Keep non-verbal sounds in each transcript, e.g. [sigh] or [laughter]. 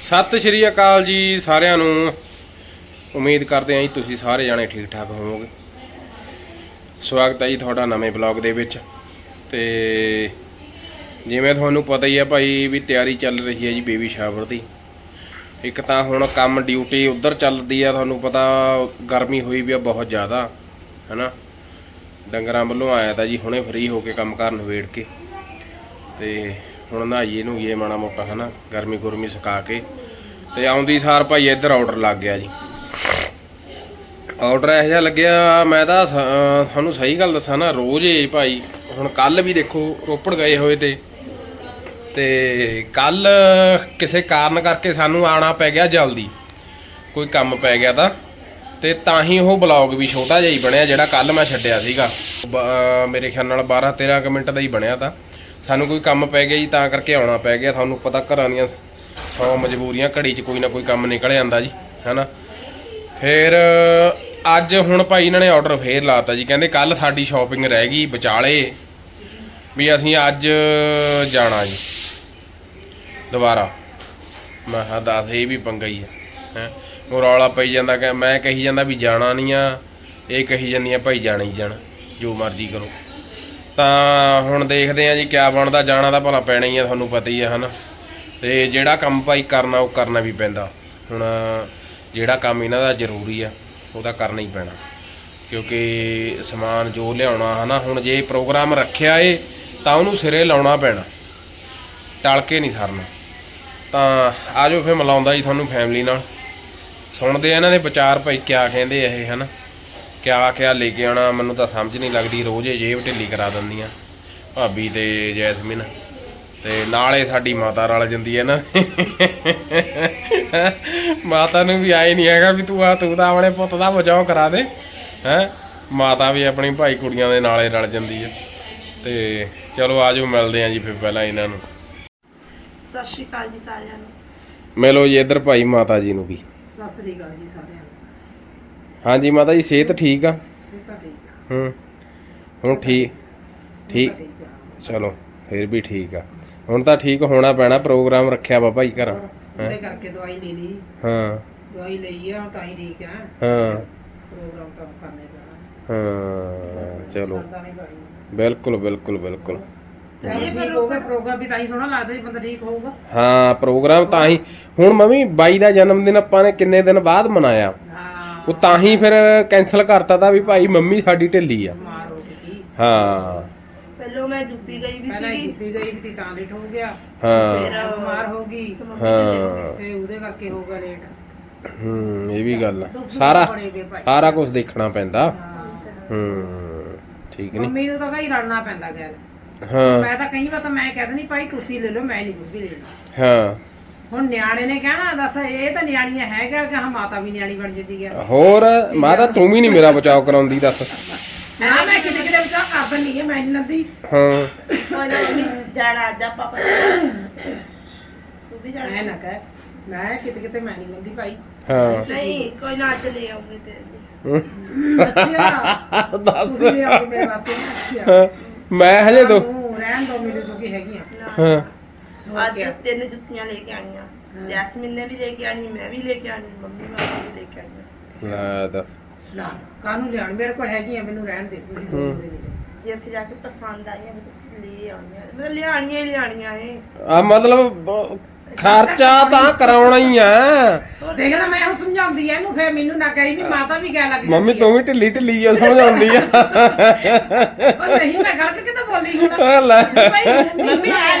ਸਤਿ ਸ਼੍ਰੀ ਅਕਾਲ ਜੀ ਸਾਰਿਆਂ ਨੂੰ। ਉਮੀਦ ਕਰਦੇ ਹਾਂ ਜੀ ਤੁਸੀਂ ਸਾਰੇ ਜਾਣੇ ਠੀਕ ਠਾਕ ਹੋਵੋਗੇ। ਸਵਾਗਤ ਹੈ ਜੀ ਤੁਹਾਡਾ ਨਵੇਂ ਬਲੌਗ ਦੇ ਵਿੱਚ। ਤੇ ਜਿਵੇਂ ਤੁਹਾਨੂੰ ਪਤਾ ਹੀ ਹੈ ਭਾਈ ਵੀ ਤਿਆਰੀ ਚੱਲ ਰਹੀ ਹੈ ਜੀ ਬੇਬੀ ਸ਼ਾਵਰ ਦੀ। ਇੱਕ ਤਾਂ ਹੁਣ ਕੰਮ ਡਿਊਟੀ ਉਧਰ ਚੱਲਦੀ ਆ, ਤੁਹਾਨੂੰ ਪਤਾ ਗਰਮੀ ਹੋਈ ਵੀ ਆ ਬਹੁਤ ਜ਼ਿਆਦਾ, ਹਨਾ। ਡੰਗਰਾਂ ਵੱਲੋਂ ਆਇਆ ਤਾਂ ਜੀ ਹੁਣੇ ਫ੍ਰੀ ਹੋ ਕੇ ਕੰਮ ਕਰਨ ਨਵੇੜ ਕੇ। ਤੇ ਹੁਣ ਨਹਾਈਏ ਨੂੰ ਇਹ ਮਾਣਾ ਮੋਟਾ, ਹਨਾ, ਗਰਮੀ ਗੁਰਮੀ ਸੁਕਾ ਕੇ। ਤੇ ਆਉਂਦੀ ਸਾਰ ਭਾਈ ਇੱਧਰ ਆਰਡਰ ਲੱਗ ਗਿਆ ਜੀ। ਆਰਡਰ ਇਹੋ ਜਿਹਾ ਲੱਗਿਆ, ਮੈਂ ਤਾਂ ਸ- ਤੁਹਾਨੂੰ ਸਹੀ ਗੱਲ ਦੱਸਾਂ ਨਾ, ਰੋਜ਼ ਹੀ ਭਾਈ, ਹੁਣ ਕੱਲ ਵੀ ਦੇਖੋ, ਰੋਪੜ ਗਏ ਹੋਏ ਤੇ। ਤੇ ਕੱਲ ਕਿਸੇ ਕਾਰਨ ਕਰਕੇ ਸਾਨੂੰ ਆਣਾ ਪੈ ਗਿਆ ਜਲਦੀ। ਕੋਈ ਕੰਮ ਪੈ ਗਿਆ ਤਾਂ। ਤੇ ਤਾਂ ਹੀ ਉਹ ਬਲੌਗ ਵੀ ਛੋਟਾ ਜਿਹਾ ਹੀ ਬਣਿਆ, ਜਿਹੜਾ ਕੱਲ ਮੈਂ ਛੱਡਿਆ ਸੀਗਾ। ਬ- ਮੇਰੇ ਖਿਆਲ ਨਾਲ 12 13 ਕੁ ਮਿੰਟ ਦਾ ਹੀ ਬਣਿਆ ਤਾਂ। ਸਾਨੂੰ ਕੋਈ ਕੰਮ ਪੈ ਗਿਆ ਜੀ, ਤਾਂ ਕਰਕੇ ਆਉਣਾ ਪੈ ਗਿਆ। ਤੁਹਾਨੂੰ ਪਤਾ ਘਰਾਂ ਦੀਆਂ ਸੌ ਮਜਬੂਰੀਆਂ, ਘੜੀ 'ਚ ਕੋਈ ਨਾ ਕੋਈ ਕੰਮ ਨਿਕਲ ਜਾਂਦਾ ਜੀ, ਹੈਨਾ? ਫਿਰ ਅੱਜ ਹੁਣ ਭਾਈ ਇਹਨਾਂ ਨੇ ਆਰਡਰ ਫੇਰ ਲਾਤਾ ਜੀ। ਕਹਿੰਦੇ ਕੱਲ ਸਾਡੀ ਸ਼ਾਪਿੰਗ ਰਹਿ ਗਈ ਵਿਚਾਲੇ, ਵੀ ਅਸੀਂ ਅੱਜ ਜਾਣਾ ਜੀ। ਦੁਬਾਰਾ। ਮੈਂ ਹਾਂ ਦੱਸ, ਇਹ ਵੀ ਪੰਗਾ ਹੀ ਹੈ ਹੈ? ਉਹ ਰੌਲਾ ਪਈ ਜਾਂਦਾ, ਕਿ ਮੈਂ ਕਹੀ ਜਾਂਦਾ ਵੀ ਜਾਣਾ ਨਹੀਂ ਆ, ਇਹ ਕਹੀ ਜਾਂਦੀ ਆ, ਭਾਈ ਜਾਣਾ ਹੀ ਜਾਣਾ, ਜੋ ਮਰਜ਼ੀ ਕਰੋ। ਤਾਂ ਹੁਣ ਦੇਖਦੇ ਆ ਜੀ ਕਿਆ ਬਣਦਾ, ਜਾਣਾ ਤਾਂ ਭਲਾ ਪੈਣਾ ਹੀ ਆ, ਤੁਹਾਨੂੰ ਪਤਾ ਹੀ ਆ ਹਨਾ। ਤੇ ਜਿਹੜਾ ਕੰਮ ਭਾਈ ਕਰਨਾ, ਉਹ ਕਰਨਾ ਵੀ ਪੈਂਦਾ। ਹੁਣ ਜਿਹੜਾ ਕੰਮ ਇਹਨਾਂ ਦਾ ਜ਼ਰੂਰੀ ਆ, ਉਹ ਤਾਂ ਕਰਨਾ ਹੀ ਪੈਣਾ। ਕਿਉਂਕਿ ਸਮਾਨ ਜੋ ਲਿਆਉਣਾ ਹਨਾ, ਹੁਣ ਜੇ ਪ੍ਰੋਗਰਾਮ ਰੱਖਿਆ ਏ, ਤਾਂ ਉਹਨੂੰ ਸਿਰੇ ਲਾਉਣਾ ਪੈਣਾ। ਟਲ ਕੇ ਨਹੀਂ ਸਰਨਾ। ਤਾਂ ਆਜੋ ਫਿਰ ਮਿਲਾਉਂਦਾ ਜੀ ਤੁਹਾਨੂੰ ਫੈਮਿਲੀ ਨਾਲ। ਸੁਣਦੇ ਆ ਇਹਨਾਂ ਦੇ ਵਿਚਾਰ ਭਾਈ ਕਿਆ ਕਹਿੰਦੇ ਆ ਇਹ, ਹਨਾ। ਕਿਆ ਕਿਆ ਲੈ ਕੇ ਆਉਣਾ ਮੈਨੂੰ ਤਾਂ ਸਮਝ ਨਹੀਂ ਲੱਗਦੀ ਰੋਜ਼ ਇਹ ਜੇਬ ਢਿੱਲੀ ਕਰਾ ਦਿੰਦੀਆਂ। ਭਾਬੀ ਤੇ ਜੈਸਮਿਨ ਤੇ ਨਾਲੇ ਸਾਡੀ ਮਾਤਾ ਰਲ ਜਾਂਦੀ ਹੈ ਨਾ। ਮਾਤਾ ਨੂੰ ਵੀ ਆਏ ਨਹੀਂ ਹੈਗਾ ਵੀ ਤੂੰ ਆ ਤੂੰ ਤਾਂ ਆਪਣੇ ਪੁੱਤ ਦਾ ਬਚਾਓ ਕਰਾ ਦੇ। ਹੈ? ਮਾਤਾ ਵੀ ਆਪਣੀ ਭਾਈ ਕੁੜੀਆਂ ਦੇ ਨਾਲੇ ਰਲ ਜਾਂਦੀ ਹੈ। ਤੇ ਚਲੋ ਆਜੋ ਮਿਲਦੇ ਆਂ ਜੀ ਫਿਰ ਪਹਿਲਾਂ ਇਹਨਾਂ ਨੂੰ। ਸਤਿ ਸ਼੍ਰੀ ਅਕਾਲ ਜੀ ਸਾਰਿਆਂ ਨੂੰ। ਮਿਲੋ ਜੀ ਇੱਧਰ ਭਾਈ ਮਾਤਾ ਜੀ ਨੂੰ ਵੀ। ਸਤਿ ਸ੍ਰੀ ਅਕਾਲ ਜੀ ਸਾਰਿਆਂ ਨੂੰ। ਹਾਂਜੀ ਮਾਤਾ ਜੀ ਸਿਹਤ ਠੀਕ ਆ? ਸਿਹਤਾਂ ਠੀਕ ਆ। ਹੂੰ। ਹੁਣ ਠੀਕ ਠੀਕ ਚਲੋ ਫਿਰ ਵੀ ਠੀਕ ਆ। ਹੁਣ ਤਾਂ ਠੀਕ ਹੋਣਾ ਪੈਣਾ ਪ੍ਰੋਗਰਾਮ ਰੱਖਿਆ ਵਾ ਭਾਈ ਘਰ। ਉਹਦੇ ਕਰਕੇ ਦਵਾਈ ਲੈ ਲਈ ਹਾਂ। ਦਵਾਈ ਲਈ ਆ ਤਾਂ ਹੀ ਠੀਕ ਆ। ਹਾਂ। ਪ੍ਰੋਗਰਾਮ ਤਾਂ ਕਰਨੇ ਪੈਣਾ। ਹਾਂ ਚਲੋ। ਬਿਲਕੁਲ ਬਿਲਕੁਲ ਬਿਲਕੁਲ। ਇਹ ਠੀਕ ਹੋਊਗਾ ਪ੍ਰੋਗਰਾਮ ਵੀ ਤਾਂ ਹੀ ਸੋਹਣਾ ਲੱਗਦਾ ਜੀ ਬੰਦਾ ਠੀਕ ਹੋਊਗਾ। ਹਾਂ ਪ੍ਰੋਗਰਾਮ ਤਾਂ ਹੀ। ਹੁਣ ਮੰਮੀ ਬਾਈ ਦਾ ਜਨਮ ਦਿਨ ਆਪਾਂ ਨੇ ਕਿੰਨੇ ਦਿਨ ਬਾਅਦ ਮਨਾਇਆ? ਉਹ ਤਾਂ ਹੀ ਫਿਰ ਕੈਨਸਲ ਕਰਤਾ ਤਾਂ ਵੀ ਭਾਈ ਮੰਮੀ ਸਾਡੀ ਢਿੱਲੀ ਆ। ਬਿਮਾਰ ਹੋ ਗਈ ਸੀ। ਹਾਂ। ਪਹਿਲਾਂ ਮੈਂ ਯੂਪੀ ਗਈ ਵੀ ਪਹਿਲਾਂ ਸੀਗੀ। ਯੂਪੀ ਗਈ ਵੀ ਤਾਂ ਲੇਟ ਹੋ ਗਿਆ। ਹਾਂ। ਫਿਰ ਬਿਮਾਰ ਹੋ ਗਈ। ਹਾਂ। ਤੇ ਉਹਦੇ ਕਰਕੇ ਹੋ ਗਿਆ ਲੇਟ ਹੂੰ ਇਹ ਵੀ ਗੱਲ ਆ। ਸਾਰਾ ਸਾਰਾ ਕੁਝ ਦੇਖਣਾ ਪੈਂਦਾ। ਹੂੰ। ਠੀਕ ਨਹੀਂ ਮੰਮੀ ਨੂੰ ਤਾਂ ਕਈ ਲੜਨਾ ਪੈਂਦਾ ਗਿਆ ਹਾਂ। ਮੈਂ ਤਾਂ ਕਈ ਵਾਰ ਤਾਂ ਮੈਂ ਕਹਿ ਦਿੰਦੀ ਭਾਈ ਤੁਸੀਂ ਲੈ ਲਓ ਮੈਂ ਨਹੀਂ ਕੁਝ ਵੀ ਲੈਣਾ। ਹਾਂ। ਹੁਣ ਨਿਆਣੇ ਨੇ ਕਹਿਣਾ ਦੱਸ ਇਹ ਤਾਂ ਨਿਆਣੀਆਂ ਹੈਗਾ ਕਿ ਹਾਂ ਮਾਤਾ ਵੀ ਨਿਆਣੀ ਬਣ ਜਾਂਦੀ ਹੈ ਹੋਰ ਮਾਤਾ ਤੂੰ ਵੀ ਨਹੀਂ ਮੇਰਾ ਬਚਾਅ ਕਰਾਉਂਦੀ ਦੱਸ। ਨਾ ਮੈਂ ਕਿਤੇ ਕਿਤੇ ਬਚਾ ਕਰ ਦਿੰਦੀ ਹੈ ਮੈਂ ਨਹੀਂ ਲੰਦੀ। ਹਾਂ। ਅੱਜ ਆਪਾਂ ਪਤਾ ਤੂੰ ਵੀ ਜਾਣਾ ਐ ਨਾ ਕਹਿ ਮੈਂ ਕਿਤੇ ਕਿਤੇ ਮੈਂ ਨਹੀਂ ਲੰਦੀ ਭਾਈ। ਹਾਂ। ਨਹੀਂ ਕੋਈ ਨਾ ਅੱਜ ਲੈ ਆਉਂਗੇ ਤੇਰੇ ਅੱਛਾ। ਦੱਸ। ਮੈਂ ਹਜੇ ਦੋ ਤੂੰ ਰਹਿਣ ਦੋ ਮੇਰੇ ਜੋਗੀ ਹੈਗੀਆਂ। ਹਾਂ। ਅੱਜ ਤਿੰਨ ਜੁੱਤੀਆਂ ਲੈ ਕੇ ਆਣੀਆਂ ਜੈਸਮਿਨ ਨੇ ਵੀ ਲੈ ਕੇ ਆਣੀ ਮੈਂ ਵੀ ਲੈ ਕੇ ਆਣੀ ਮੰਮੀ ਵਾਸਤੇ ਵੀ ਲੈ ਕੇ ਆਣੀ ਲੈ ਦੱਸ। ਨਾ ਕਾਨੂੰ ਲਿਆਣ ਮੇਰੇ ਕੋਲ ਹੈਗੀਆਂ ਮੈਨੂੰ ਰਹਿਣ ਦੇ ਤੁਸੀਂ ਦੋ ਦੇ ਦੇ ਜੇ ਉੱਥੇ ਜਾ ਕੇ ਪਸੰਦ ਆਈਆਂ ਮੈਂ ਤੁਸੀਂ ਲੈ ਆਉਣੀਆਂ। ਮਤਲਬ ਲਿਆਣੀਆਂ ਹੀ ਲਿਆਣੀਆਂ ਏ ਆ ਮਤਲਬ ਖਰਚਾ ਤਾਂ ਕਰਾਉਣਾ ਹੀ ਆ। ਦੇਖਦਾ ਮੈਂ ਹੁਣ ਸਮਝਾਉਂਦੀ ਐ ਇਹਨੂੰ ਫੇਰ ਮੈਨੂੰ ਨਾ ਕਹੀ ਵੀ ਮਾਤਾ ਵੀ ਕਹਿ ਲੱਗ ਮੰਮੀ ਤੂੰ ਵੀ ਢਿੱਲੀ ਢਿੱਲੀ ਆ ਸਮਝਾਉਂਦੀ ਆ। ਉਹ ਨਹੀਂ ਮੈਂ ਗਲਤ ਕਿਤੇ ਬੋਲੀ? ਹੁਣ ਆ ਲੈ। ਭਾਈ ਮੰਮੀ ਆ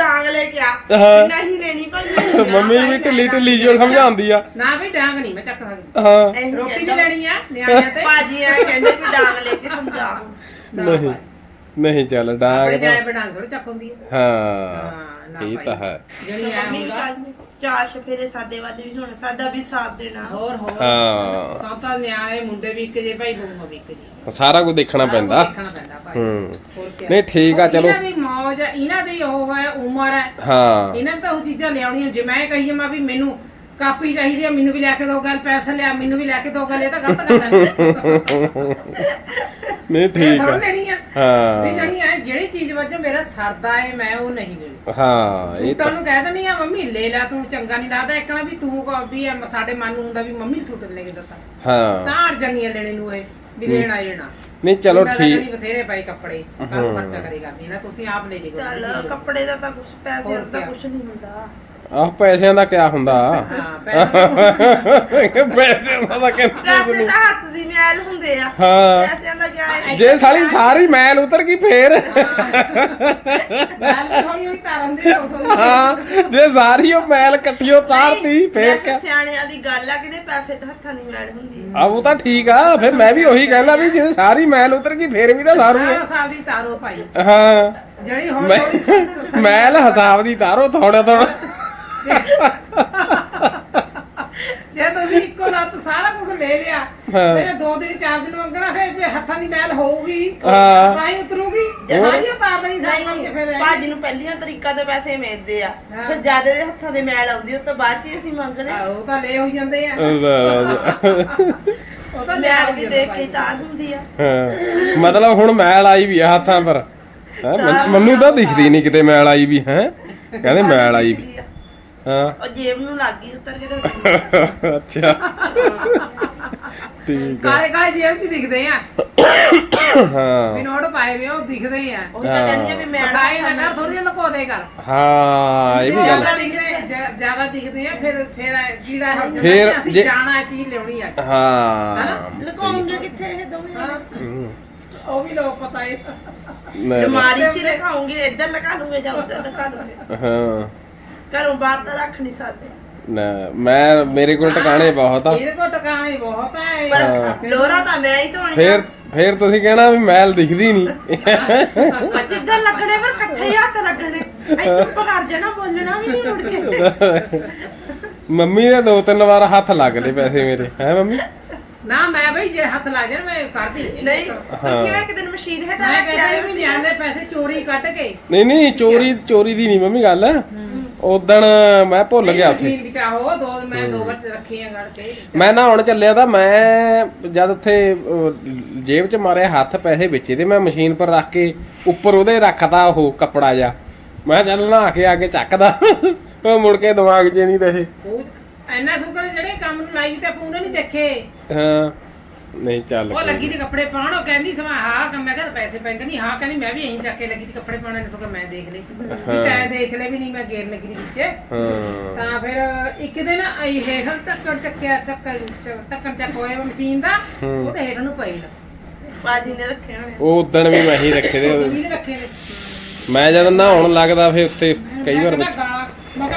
ਡਾਂਗ ਲੈ ਕੇ ਆ। ਹਾਂ। ਨਹੀਂ ਲੈਣੀ ਭਾਈ [laughs] ਮੰਮੀ ਵੀ ਢਿੱਲੀ ਢਿੱਲੀ ਜੋ ਸਮਝਾਉਂਦੀ ਆ। ਨਾ ਵੀ ਡਾਂਗ ਨਹੀਂ ਮੈਂ ਚੱਕ ਸਕਦੀ ਹਾਂ। ਰੋਟੀ ਵੀ ਲੈਣੀ ਆ ਨਿਆਣਿਆਂ ਤੇ। ਭਾਜੀ ਆ ਕਹਿੰਦੇ ਵੀ ਡਾਂਗ ਲੈ ਕੇ ਸਮਝਾ। ਨਾ ਨਹੀਂ ਭਾਈ। ਨਹੀਂ ਚੱਲ ਆਪਣੇ ਡਾਂਗ ਨਿਆਣੇ ਡਾਂਗ ਥੋੜੀ ਚੱਕ ਹੁੰਦੀ ਹੈ ਹਾਂ ਹਾਂ ਨਾ ਇਹ ਭਾਈ। ਤਾਂ ਹੈ। ਜਿਹੜੀ ਆ ਮੰਮੀ ਹੁੰਦਾ ਕੱਲ ਚਾਰ ਸ਼ਫੇਰੇ ਸਾਡੇ ਵਾਲੇ ਵੀ ਹੁਣ ਸਾਡਾ ਵੀ ਸਾਥ ਦੇਣਾ। ਹੋਰ ਹੋਰ। ਹਾਂ। ਤਾਂ ਤਾਂ ਨਿਆਣੇ ਮੁੰਡੇ ਵੀ ਇੱਕ ਜੇ ਭਾਈ ਬਹੂਆਂ ਵੀ ਇੱਕ ਜੀ। ਸਾਰਾ ਕੁਝ ਦੇਖਣਾ ਪੈਂਦਾ। ਦੇਖਣਾ ਪੈਂਦਾ ਭਾਈ। ਹੂੰ। ਹੋਰ ਕੀ ਨਹੀਂ ਠੀਕ ਆ ਚਲੋ। ਮੌਜ ਹੈ ਇਹਨਾਂ ਦੀ ਉਹ ਹੈ ਉਮਰ ਹੈ। ਹਾਂ। ਇਹਨਾਂ ਨੇ ਤਾਂ ਉਹ ਚੀਜ਼ਾਂ ਲਿਆਉਣੀਆਂ। ਜੇ ਮੈਂ ਕਹੀ ਜਾਵਾਂ ਵੀ ਮੈਨੂੰ ਕਾਪੀ ਚਾਹੀਦੀ ਆ ਮੈਨੂੰ ਵੀ ਲੈ ਕੇ ਦੋ ਗੱਲ ਪੈਸਾ ਲਿਆ ਮੈਨੂੰ ਵੀ ਲੈ ਕੇ ਦੋ ਗੱਲ ਇਹ ਤਾਂ ਗਲਤ ਗੱਲ ਹੈ [laughs] ਨਹੀਂ ਇਹ ਠੀਕ ਆ ਲੈਣੀ ਆ ਵੀ ਹਾਂ ਜਿਹੜੀ ਚੀਜ਼ ਵਜੋਂ ਮੇਰਾ ਸਰਦਾ ਏ ਮੈਂ ਉਹ ਨਹੀਂ ਲੈਣੀ। ਹਾਂ ਇਹ ਤਾਂ ਨੂੰ ਕਹਿ ਦਿੰਦੀ ਆ ਮੰਮੀ ਲੈ ਲੈ ਤੂੰ ਚੰਗਾ ਨਹੀਂ ਲੱਗਦਾ। ਇੱਕਣਾ ਵੀ ਤੂੰ ਵੀ ਆ, ਸਾਡੇ ਮਨ ਨੂੰ ਹੁੰਦਾ ਵੀ ਮੰਮੀ ਸੂਟ ਲੈ ਕੇ ਦਿੱਤਾ। ਹਾਂ। ਤਾਂ ਅੜ ਜਾਨੀਆਂ ਲੈਣੇ ਨੂੰ ਇਹ। ਵੀ ਲੈਣਾ ਹੀ ਲੈਣਾ। ਨਹੀਂ ਚਲੋ ਇਹਨਾਂ ਦਾ ਠੀਕ। ਕਹਿੰਦੀ ਬਥੇਰੇ ਪਏ ਕੱਪੜੇ ਤਾਂ ਖਰਚਾ ਕਰੀ ਕਰਦੀ ਨਾ ਤੁਸੀਂ ਆਪ ਲੈ ਲਈ ਚੱਲ ਕੱਪੜੇ ਦਾ ਤਾਂ ਕੁਝ ਪੈਸੇ ਹੋਰ ਦਾ ਕਿਆ। ਕੁਝ ਨਹੀਂ ਹੁੰਦਾ। ਆਹ ਪੈਸਿਆਂ ਦਾ ਕਿਆ ਹੁੰਦਾ? ਹਾਂ ਪੈਸੇ [laughs] ਪੈਸਿਆਂ ਦਾ ਤਾਂ ਕਿੰਨਾ ਪੈਸੇ ਤਾਂ ਹੱਥ ਦੀ ਮੈਲ ਹੁੰਦੇ ਆ। ਹਾਂ। ਪੈਸਿਆਂ ਦਾ ਕੀ ਹੈ? ਜੇ ਸਾਲੀ ਸਾਰੀ ਮੈਲ ਉਤਰ ਗਈ ਫੇਰ। ਨਾਲ ਵੀ ਤਾਰਨ ਦੀ ਹਾਂ। ਜੇ ਸਾਰੀ ਉਹ ਮੈਲ ਇਕੱਠੀ ਉਤਾਰਤੀ ਫੇਰ ਵੈਸੇ ਕਿਆ? ਸਿਆਣਿਆਂ ਦੀ ਗੱਲ ਆ ਕਿ ਨੇ ਪੈਸੇ ਤਾਂ ਹੱਥਾਂ ਦੀ ਮੈਲ ਹੁੰਦੀ ਆ? ਉਹ ਤਾਂ ਠੀਕ ਆ ਫਿਰ ਮੈਂ ਵੀ ਉਹੀ ਕਹਿਣਾ ਵੀ ਜੇ ਸਾਰੀ ਮੈਲ ਉਤਰ ਗਈ ਫੇਰ ਵੀ ਤਾਂ ਸਾਰੂ ਸਾਰੋ ਸਾਲ ਦੀ ਤਾਰੋ ਭਾਈ। ਹਾਂ। ਜਿਹੜੀ ਮੈਂ- ਹੌਲੀ ਸੰ- ਸੰ- ਮੈਲ ਹਿਸਾਬ ਦੀ ਤਾਰੋ ਥੋੜਾ ਥੋੜਾ ਜੇ ਤੁਸੀਂ ਇੱਕੋ ਰਾਤ ਸਾਰਾ ਕੁਝ ਲੈ ਲਿਆ ਹਾਂ। ਫਿਰ ਦੋ ਦਿਨ ਚਾਰ ਦਿਨ ਮੰਗਣਾ ਫਿਰ ਜੇ ਹੱਥਾਂ ਦੀ ਮੈਲ ਹੋਊਗੀ ਹਾਂ। ਤਾਂ ਹੀ ਉਤਰੂਗੀ ਸਾਰੀ ਉਤਾਰ ਦੇਣੀ ਸਾਰੀ ਨਹੀਂ ਕਰਕੇ ਫਿਰ ਭਾਜੀ ਨੂੰ ਪਹਿਲੀਆਂ ਤਰੀਕਾ ਦੇ ਪੈਸੇ ਮਿਲਦੇ ਆ। ਹਾਂ। ਫਿਰ ਜ਼ਿਆਦਾ ਦੇ ਹੱਥਾਂ ਦੇ ਮੈਲ ਆਉਂਦੀ ਉਸ ਤੋਂ ਬਾਅਦ ਚ ਹੀ ਅਸੀਂ ਮੰਗਦੇ। ਆਹ, ਉਹ ਤਾਂ ਲੈ ਹੋਈ ਜਾਂਦੇ ਆ। ਉਹ ਤਾਂ ਲੈ ਮੈਲ ਹੋਈ ਵੀ ਜਾਂਦੇ ਦੇਖ ਕੇ ਤਾਰ ਹੁੰਦੀ ਆ। ਹਾਂ। ਮਤਲਬ ਹੁਣ ਮੈਲ ਆਈ ਵੀ ਆ ਹੱਥਾਂ ਪਰ। ਹੈਂ, ਮੈਨ- ਮੈਨੂੰ ਤਾਂ ਦਿਖਦੀ ਨਹੀਂ ਕਿਤੇ ਮੈਲ ਆਈ ਵੀ ਹੈ? ਕਹਿੰਦੇ ਮੈਲ ਆਈ ਵੀ। ਹਾਂ। ਉਹ ਜੇਬ ਨੂੰ ਲੱਗ ਗਈ ਉਤਰ ਕੇ ਤਾਂ ਅੱਛਾ। ਠੀਕ ਆ। ਕਾਲੇ ਕਾਲੇ ਜੇਬ 'ਚ ਦਿਖਦੇ ਆ। ਹਾਂ। ਵੀ ਨੋਟ ਪਾਏ ਵੇ ਉਹ ਦਿਖਦੇ ਆ। ਉਹ ਤਾਂ ਕਹਿੰਦੀ ਆ ਵੀ ਮੈਲ ਪਕਾਏ ਨਾ ਕਰ ਥੋੜੀ ਜਿਹੀ ਲੁਕੋ ਦੇ ਕਰ। ਹਾਂ ਇਹ ਵੀ ਗੱਲ ਜ਼ਿਆਦਾ ਦਿਖਦੇ ਜ- ਜ਼ਿਆਦਾ ਦਿਖਦੇ ਆ ਫਿਰ ਫਿਰ ਕੀੜਾ ਹੋ। ਜਾਂਦਾ ਫਿਰ ਕਿ ਅਸੀਂ ਜੇ- ਜਾਣਾ ਇਹ ਚੀਜ਼ ਲਿਆਉਣੀ ਆ। ਹਾਂ। ਲੁਕਾਉਂਗੇ ਕਿੱਥੇ ਇਹ ਦੋਵੇਂ ਹਾਂ, ਹਮ, ਉਹ ਵੀ ਲੋਕ ਪਤਾ ਹੈ ਨਹੀਂ, ਬਿਮਾਰੀ ਚ ਹੀ ਲਖਾਉਂਗੇ ਇੱਧਰ ਲਗਾ ਲੂਗੇ ਜਾਂ ਉੱਧਰ ਲਗਾ ਲੂਗੇ ਹਾਂ। ਘਰੋਂ ਬਾਹਰ ਤਾਂ ਰੱਖ ਨਹੀਂ ਸਕਦੇ। ਨਾ ਮੈਂ ਮੇਰੇ ਕੋਲ ਟਿਕਾਣੇ ਬਹੁਤ ਆ। ਇਹਦੇ ਕੋ ਟਿਕਾਣੇ ਬਹੁਤ ਹੈ ਪਰ ਲੋਰਾ ਤਾਂ ਮੈਂ ਹੀ ਧੋਣੀ ਫੇਰ ਫੇਰ ਤੁਸੀਂ ਕਹਿਣਾ ਵੀ ਮੈਲ ਦਿਖਦੀ ਨਹੀਂ। ਜਿੱਦਾਂ ਲੱਗਣੇ ਪਰ ਇਕੱਠੇ ਹੀ ਹੱਥ ਲੱਗਣੇ। ਐ ਚੁੱਪ ਕਰ ਜਾਣਾ ਬੋਲਣਾ ਵੀ ਨਹੀਂ ਮੁੜ ਕੇ। ਮੰਮੀ ਦੇ ਦੋ ਤਿੰਨ ਵਾਰ ਹੱਥ ਲੱਗ ਲਏ ਪੈਸੇ ਮੇਰੇ। ਹੈ ਮੰਮੀ? ਨਾ ਮੈਂ ਬਈ ਜੇ ਹੱਥ ਲੱਗ ਜਾਣ ਮੈਂ ਕਰਦੀ ਨਹੀਂ ਤੁਸੀਂ ਇੱਕ ਦਿਨ ਮਸ਼ੀਨ ਹਟਾ ਮੈਂ ਕੇ ਕਹਿੰਦੀ ਆਏ ਵੀ ਨਿਆਣੇ ਪੈਸੇ ਚੋਰੀ ਕੱਢ ਕੇ। ਨਹੀਂ ਨਹੀਂ ਚੋਰੀ ਚੋਰੀ ਦੀ ਨਹੀਂ ਮੰਮੀ ਗੱਲ। ਉਦਣ ਮੈਂ ਭੁੱਲ ਗਿਆ ਸੀ। ਮਸ਼ੀਨ ਵਿੱਚ ਆਹੋ ਦੋ ਮੈਂ ਦੋ ਵਾਰ ਰੱਖੇ ਆ ਗੜ ਕੇ ਮੈਂ ਨਾ ਹੁਣ ਚੱਲਿਆ ਤਾਂ ਮੈਂ ਜਦ ਉੱਥੇ ਅਹ, ਜੇਬ 'ਚ ਮਾਰਿਆ ਹੱਥ ਪੈਸੇ ਵਿੱਚ ਤੇ ਮੈਂ ਮਸ਼ੀਨ ਪਰ ਰੱਖ ਕੇ ਉੱਪਰ ਉਹਦੇ ਰੱਖਤਾ ਉਹ ਕੱਪੜਾ ਜਾ ਮੈਂ ਕਿਹਾ ਚੱਲ ਨਹਾ ਕੇ ਆ ਕੇ ਚੱਕਦਾ। ਉਹ ਮੁੜ ਕੇ ਦਿਮਾਗ 'ਚ ਨਹੀਂ ਰਹੇ। ਉਹ ਐਨਾ ਸ਼ੁਕਰ ਜਿਹੜੇ ਕੰਮ ਨੂੰ ਲਾਈ ਤੇ ਆਪਾਂ ਉਹਨੇ ਨਹੀਂ ਦੇਖੇ। ਹਾਂ। ਨਹੀਂ ਚੱਲ ਉਹ ਲੱਗੀ ਦੀ ਕੱਪੜੇ ਪਾਉਣ ਉਹ ਕਹਿੰਦੀ ਸਮਾਂ ਹਾਂ ਕੰਮ ਮੈਂ ਕਿਹਾ ਪੈਸੇ ਪੈਂਦੇ ਨਹੀਂ ਹਾਂ ਕਹਿੰਦੀ ਮੈਂ ਵੀ ਇਹੀ ਚੱਕ ਕੇ ਲੱਗੀ ਦੀ ਕੱਪੜੇ ਪਾਉਣੇ ਨੇ ਸੋ ਮੈਂ ਦੇਖ ਲਏ। ਵੀ ਤੈਂ ਦੇਖ ਲੈ ਵੀ ਨਹੀਂ ਮੈਂ ਗੇਰ ਲੱਗੀ ਦੀ ਵਿੱਚ। ਹਾਂ। ਤਾਂ ਫਿਰ ਇੱਕ ਦਿਨ ਇਹ ਹੇਠਾਂ ਟੱਕਰ ਚੱਕਿਆ ਟੱਕਰ ਟੱਕਰ ਚੱਕ ਹੋਇਆ ਮਸ਼ੀਨ ਦਾ ਉਹ ਤੇ ਹੇਠਾਂ ਨੂੰ ਪਈ ਨਾ ਬਾਜੀ ਨੇ ਰੱਖੇ ਹੋਣੇ। ਉਹ ਉਦਣ ਵੀ ਮੈਂ ਹੀ ਰੱਖੇ ਦੇ ਉਹ ਵੀ ਨੀ ਰੱਖੇ ਨੇ। ਮੈਂ ਜਦ ਨਹਾਉਣ ਲੱਗਦਾ ਫਿਰ ਉੱਤੇ ਕਈ ਵਾਰ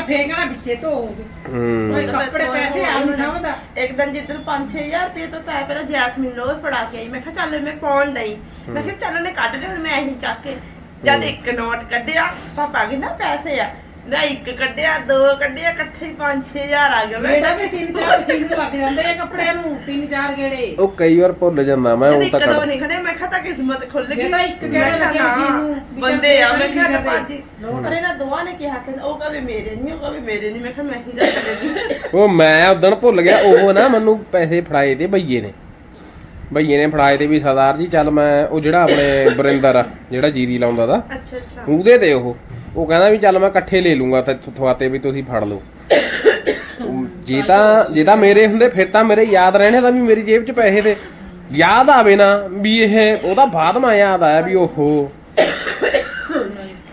ਫੇਕਣਾ ਵਿੱਚੇ ਧੋਓਗੇ ਹੂੰ। ਕੋਈ ਕੱਪੜੇ ਪੈਸੇ ਆ ਨਹੀਂ ਸਮਝਦਾ। ਇੱਕ ਦਿਨ ਜਿੱਦਣ 5-6000 ਰੁਪਏ ਤੋਂ ਤਾਂ ਪਹਿਲਾਂ ਜੈਸਮੀਨ ਲੋਰ ਫੜਾ ਕੇ ਆਈ। ਮੈਂ ਕਿਹਾ ਚੱਲ ਮੈਂ ਪਾਉਣ ਨਹੀਂ ਮੈਂ ਕਿਹਾ ਚੱਲ ਉਹਨੇ ਕੱਢ ਲਿਆ ਹੁਣ ਮੈਂ ਇਹੀ ਚੱਕ ਕੇ ਜਦ ਇੱਕ ਨੋਟ ਕੱਢਿਆ ਪਾਪਾ ਕਹਿੰਦਾ ਪੈਸੇ ਆ। ਨਾ ਇੱਕ ਕੱਢਿਆ ਦੋ ਕੱਢਿਆ ਇਕੱਠੇ ਹੀ 5-6000 ਆ ਗਿਆ ਮੈਂ ਬੇਟਾ ਵੀ ਤਿੰਨ ਚਾਰ ਮਸ਼ੀਨ ਨੂੰ ਲੱਗ ਜਾਂਦੇ ਆ ਕੱਪੜਿਆਂ ਨੂੰ ਤਿੰਨ ਚਾਰ ਗੇੜੇ। ਉਹ ਕਈ ਵਾਰ ਭੁੱਲ ਜਾਂਦਾ ਮੈਂ ਜਦ ਉਹ ਇੱਕ ਤਾਂ ਦੋ ਕੱਢ ਨਹੀਂ ਖੜੇ ਮੈਂ ਕਿਹਾ ਤਾਂ ਕਿਸਮਤ ਖੁੱਲ ਗਈ। ਜੇ ਤਾਂ ਇੱਕ ਗੇੜਾ ਲੱਗਿਆ ਨਾ, ਮਸ਼ੀਨ ਨੂੰ, ਬੰਦੇ ਆ ਮੈਂ ਕਿਹਾ? ਬਾਜੀ ਪਰ ਇਹਨਾਂ ਦੋਵਾਂ ਨੇ ਕਿਹਾ ਕਿ ਉਹ ਕਹੇ ਮੇਰੇ ਨਹੀਂ ਉਹ ਕਹੇ ਮੇਰੇ ਨਹੀਂ ਮੈਂ ਕਿਹਾ ਮੈਂ ਹੀ ਰੱਖ ਲੈਂਦੀ ਉਹ ਮੈਂ ਉਦਣ ਭੁੱਲ ਗਿਆ ਉਹ ਨਾ ਮੈਨੂੰ ਪੈਸੇ ਫੜਾਏ ਤੇ ਭਈਏ ਨੇ। ਭਈਏ ਨੇ ਫੜਾਏ ਤੇ ਵੀ ਸਰਦਾਰ ਜੀ ਚੱਲ ਮੈਂ ਉਹ ਜਿਹੜਾ ਆਪਣੇ ਬਰਿੰਦਰ ਆ ਜਿਹੜਾ ਜੀਰੀ ਲਾਉਂਦਾ ਦਾ ਅੱਛਾ ਅੱਛਾ। ਉਹਦੇ ਤੇ ਉਹ। ਉਹ ਕਹਿੰਦਾ ਵੀ ਚੱਲ ਮੈਂ ਇਕੱਠੇ ਲੈ ਲੂੰਗਾ ਤੇ ਥਵਾਤੇ ਵੀ ਤੁਸੀਂ ਫੜ ਲਓ। ਉਹ ਜੇ ਤਾਂ ਜੇ ਤਾਂ ਮੇਰੇ ਹੁੰਦੇ ਫਿਰ ਤਾਂ ਮੇਰੇ ਯਾਦ ਰਹਿਣੇ ਤਾਂ ਵੀ ਮੇਰੀ ਜੇਬ 'ਚ ਪੈਸੇ ਤੇ। ਯਾਦ ਆਵੇ ਨਾ ਵੀ ਇਹ ਉਹਦਾ ਬਾਅਦ ਮਾ ਯਾਦ ਆਇਆ ਵੀ ਓਹੋ।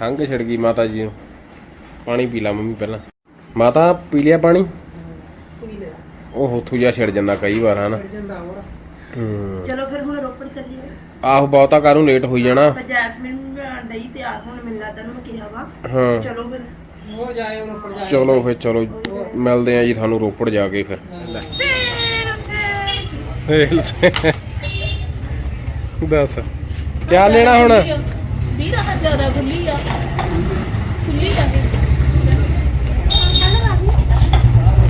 ਖੰਗ ਛੜ ਗਈ ਮਾਤਾ ਜੀ ਨੂੰ। ਪਾਣੀ ਪੀ ਲਾ ਮੰਮੀ ਪਹਿਲਾਂ। ਮਾਤਾ ਪੀ ਲਿਆ ਪਾਣੀ? ਕੋਈ ਲੈ ਉਹ ਹੋਥੂ ਜਿਹਾ ਛਿੜ ਜਾਂਦਾ ਕਈ ਵਾਰ ਹਨਾ? ਜਾਂਦਾ ਹੋਰ। ਹੂੰ। ਚਲੋ ਫਿਰ ਹੁਣ ਰੋਪੜ ਚੱਲੀਏ। ਆਹੋ ਬਹੁਤਾ ਕਾਹਨੂੰ ਲੇਟ ਹੋਈ ਜਾਣਾ। ਜੈਸਮੀਨ ਡਈ ਤਿਆਰ ਹੁਣ ਮੈਨੂੰ ਲੱਗਦਾ ਨੂੰ ਮੈਂ ਕਿਹਾ ਵਾ। ਹਾਂ। ਚਲੋ ਫਿਰ। ਹੋ ਜਾਏ ਉਹ ਉੱਪਰ ਜਾਏ ਚਲੋ ਫਿਰ ਚਲੋ। ਮਿਲਦੇ ਆ ਜੀ ਤੁਹਾਨੂੰ ਰੋਪੜ ਜਾ ਕੇ ਫਿਰ। ਦੱਸ। ਕਿਆ ਲੈਣਾ ਹੁਣ? ਵੀਰ ਆ ਜ਼ਿਆਦਾ ਗੁੱਲੀ ਆ ਖੁੱਲੀ ਆ ਇਹ।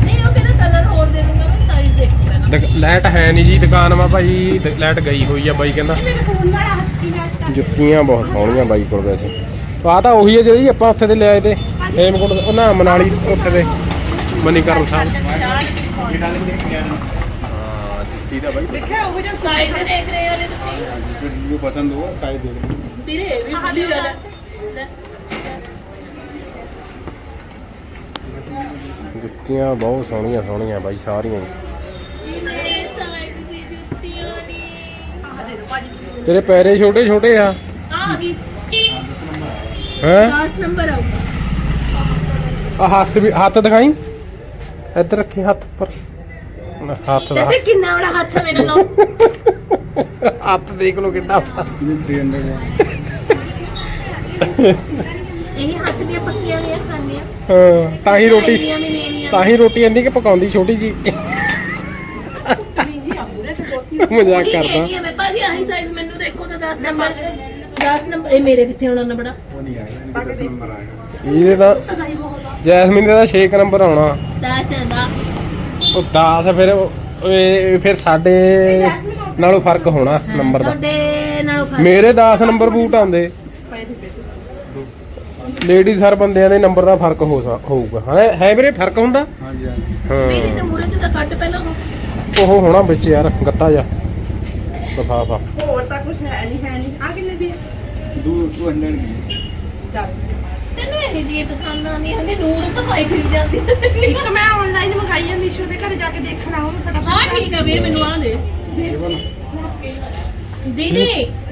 ਨਹੀਂ ਉਹ ਕਿਹੜਾ ਕਲਰ ਹੋਰ ਦੇ ਦੂੰਗਾ ਮੈਂ ਸਾਈਜ਼ ਦੇਖ ਲੈਣਾ ਦੁਕ- ਲਾਈਟ ਹੈ ਨਹੀਂ ਜੀ ਦੁਕਾਨ ਮਾ ਭਾਈ ਦ- ਲਾਈਟ ਗਈ ਹੋਈ ਆ ਬਾਈ ਕਹਿੰਦਾ ਮੇਰੇ ਸੋਨ ਵਾਲਾ ਹੱਥੀ ਮੈਚ ਜੁੱਤੀਆਂ ਬਹੁਤ ਸੋਹਣੀਆਂ ਬਾਈ ਕੋਲ ਵੈਸੇ ਆ ਤਾਂ ਉਹੀ ਹੈ ਜਿਹੜੀ ਆਪਾਂ ਉੱਥੇ ਤੇ ਲਿਆਏ ਤੇ ਹੇਮਕੁੰਟ ਉਹ ਨਾ ਮਨਾਲੀ ਉੱਥੇ ਦੇ ਮਨੀਕਰਨ ਸਾਹਿਬ ਹਾਂ ਜੁੱਤੀ ਦਾ ਬਾਈ ਦੇਖਿਆ ਉਹ ਜਿਹਾ ਸਾਈਜ਼ ਦੇਖ ਰਹੇ ਹੋ ਨੇ ਤੁਸੀਂ फिर जो पसंद होगा साइज दे देंगे ਵੀਰੇ ਇਹ ਵੀ ਵਧੀਆ ਗੱਲ ਹੈ। ਲੈ। ਜੁੱਤੀਆਂ ਬਹੁਤ ਸੋਹਣੀਆਂ ਸੋਹਣੀਆਂ ਬਾਈ ਸਾਰੀਆਂ ਹੀ। ਜੀ ਮੇਰੇ ਸਾਈਜ਼ ਦੀ ਜੁੱਤੀਆਂ ਨੇ। ਤੇਰੇ ਪੈਰੇ ਛੋਟੇ ਛੋਟੇ ਆ। ਆ ਆ ਗਈ। ਹੈ? 10 ਨੰਬਰ ਆਊਗਾ ਆ ਹੱਥ ਵੀ ਹੱਥ ਦਿਖਾਈ। ਇੱਧਰ ਰੱਖੀ ਹੱਥ ਉੱਪਰ। ਲੈ, ਹੱਥ ਦਾ ਤੇ ਕਿੰਨਾ ਬੜਾ ਹੱਥ ਹੈ ਮੇਰੇ ਨਾਲ। ਹੱਥ ਦੇਖ ਲਓ ਕਿੰਨਾ ਵੱਡਾ। ਇਹ ਹੱਥ ਦੀਆਂ ਪੱਕੀਆਂ ਨੇ ਖਾਂਦੇ ਆ। ਤਾਂ ਹੀ ਰੋਟੀ ਤਾਂ ਹੀ ਰੋਟੀ ਆਂਦੀ ਕਿ ਪਕਾਉਂਦੀ ਛੋਟੀ ਜੀ ਮਜ਼ਾਕ ਕਰਦਾ। ਇਹ ਮੈਂ ਭਾਜੀ ਆਹੀ ਸਾਈਜ਼ ਮੈਨੂੰ ਦੇਖੋ ਤਾਂ 10 ਨੰਬਰ 10 ਨੰਬਰ ਦਾ 6 ਨੰਬਰ ਆਉਣਾ। ਸਾਡੇ ਨਾਲੋਂ ਫ਼ਰਕ ਹੋਣਾ ਨੰਬਰ ਦਾ। ਮੇਰੇ 10 ਨੰਬਰ ਬੂਟ ਆਉਂਦੇ। ਲੇਡੀਜ਼ ਹਰ ਬੰਦਿਆਂ ਦੇ ਨੰਬਰ ਦਾ ਫ਼ਰਕ ਹੋ ਸਕ- ਹੋਊਗਾ। ਹੈ ਹੈ ਵੀਰੇ ਫ਼ਰਕ ਹੁੰਦਾ? ਹਾਂਜੀ ਹਾਂਜੀ। ਮੇਰੇ ਤੇ ਹਾਂ ਮੂਰੇ ਤੇ ਤਾਂ ਕੱਟ ਪਹਿਲਾਂ ਉਹ। ਉਹ ਹੋਣਾ ਵਿੱਚ ਯਾਰ ਗੱਤਾ ਜਾ ਲਫਾਫਾ। ਹੋਰ ਤਾਂ ਕੁਝ ਹੈ ਨਹੀਂ ਹੈ ਨਹੀਂ ਆ ਕਿੰਨੇ ਦੀ ਹੈ? ਦੂ 200 ਦੀ ਚੱਲ। ਤੈਨੂੰ ਇਹ ਜੀ ਪਸੰਦ ਆਉਂਦੀ ਹੈ ਨੂਰ ਤਾਂ ਪਾਈ ਫਿਰੀ ਜਾਂਦੀ ਆ ਇੱਕ ਮੈਂ ਆਨਲਾਈਨ ਮੰਗਾਈ ਹੈ ਮੀਸ਼ੋ ਤੇ ਘਰੇ ਜਾ ਕੇ ਦੇਖਣਾ ਉਹ ਫਟਾਫਟ ਠੀਕ ਆ ਵੀਰ ਮੈਨੂੰ ਆ ਦੇ। ਕੇਵਲ ਦੀਦੀ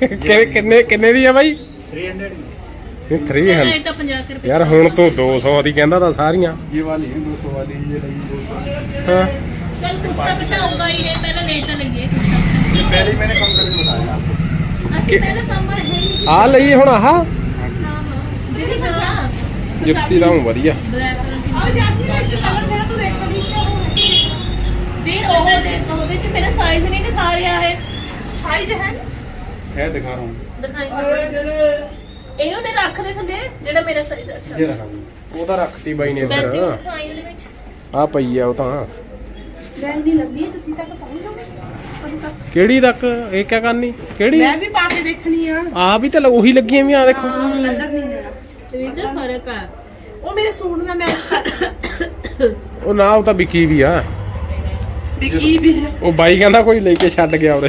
ਕਿੰਨੇ ਕਿੰਨੇ ਕਿੰਨੇ ਦੀ ਆ ਬਾਈ थ्री हंड्रेड की ਇਹ 300 ਇਹ ਤਾਂ 50 ਕੁ ਰੁਪਏ ਯਾਰ ਹੁਣ ਤੂੰ 200 ਦੀ ਕਹਿੰਦਾ ਤਾਂ ਸਾਰੀਆਂ ये वाली है दो सौ वाली ये रही दो सौ ਹਾਂ ਚਲ ਕੁਛ ਤਾਂ ਘਟਾਊਗਾ ਹੀ ਹੈ ਪਹਿਲਾਂ ਲੇਟ ਤਾਂ ਲਈਏ ਕੁਛ ਤਾਂ ये पहले ही मैंने कम करके बताया आपको ਅਸੀਂ ਪਹਿਲਾਂ ਕੰਮ ਵਾਲੇ ਹੈ ਨਹੀਂ ਸੀ ਆ ਲਈ ਹੁਣ ਆਹ ਹਾਂ ਹਾਂ ਦੀਦੀ ਹਾਂ ਜੁੱਤੀ ਤਾਂ ਊਂ ਵਧੀਆ ਬਲੈਕ ਕਲਰ ਦੀ ਆ ਜਾਸੀ ਦਾ ਇੱਕ ਕਲਰ ਮੇਰਾ ਤੂੰ ਦੇਖ ਲਈ ਵੀਰ ਉਹ ਦੇ ਉਹਦੇ ਚ ਮੇਰਾ ਸਾਈਜ਼ ਨਹੀਂ ਦਿਖਾ ਰਿਹਾ ਹੈ ਸਾਈਜ਼ ਹੈ है दिखा रहा हूँ ਦਿਖਾਈ ਇਹਨੂੰ ਨੇ ਰੱਖ ਦੇ ਥੱਲੇ ਜਿਹੜਾ ਮੇਰਾ ਸਾਈਜ਼ ਅੱਛਾ ये रखा हूँ ਉਹ ਤਾਂ ਰੱਖਤੀ ਬਾਈ ਨੇ ਵੈਸੇ ਇੱਧਰ ਦਿਖਾਈ ਉਹਦੇ ਵਿੱਚ ਆ ਪਈ ਆ ਉਹ ਤਾਂ ਲੈਂਦੀ ਲੰਦੀ ਤੁਸੀਂ ਤੱਕ ਪਾਉਂਗੇ ਕਿਹੜੀ ਤੱਕ ਇਹ ਕਿਆ ਕਰਨੀ ਕਿਹੜੀ ਮੈਂ ਵੀ ਪਾ ਕੇ ਦੇਖਣੀ ਆ ਆ ਵੀ ਤਾਂ ਲ- ਉਹੀ ਲੱਗੀਆਂ ਵੀ ਆ ਦੇਖੋ ਕਲਰ ਨਹੀਂ ਲੈਣਾ ਇਹਦਾ ਫਰਕ ਆ ਉਹ ਮੇਰੇ ਸੂਟ ਨਾਲ ਮੈਚ ਕਰਦਾ ਉਹ ਨਾ ਉਹ ਤਾਂ ਵਿਕੀ ਵੀ ਆ ਬਿੱਕੀ ਵੀ ਹੈ ਉਹ ਬਾਈ ਕਹਿੰਦਾ ਕੋਈ ਲੈ ਕੇ ਛੱਡ ਗਿਆ ਉਰੇ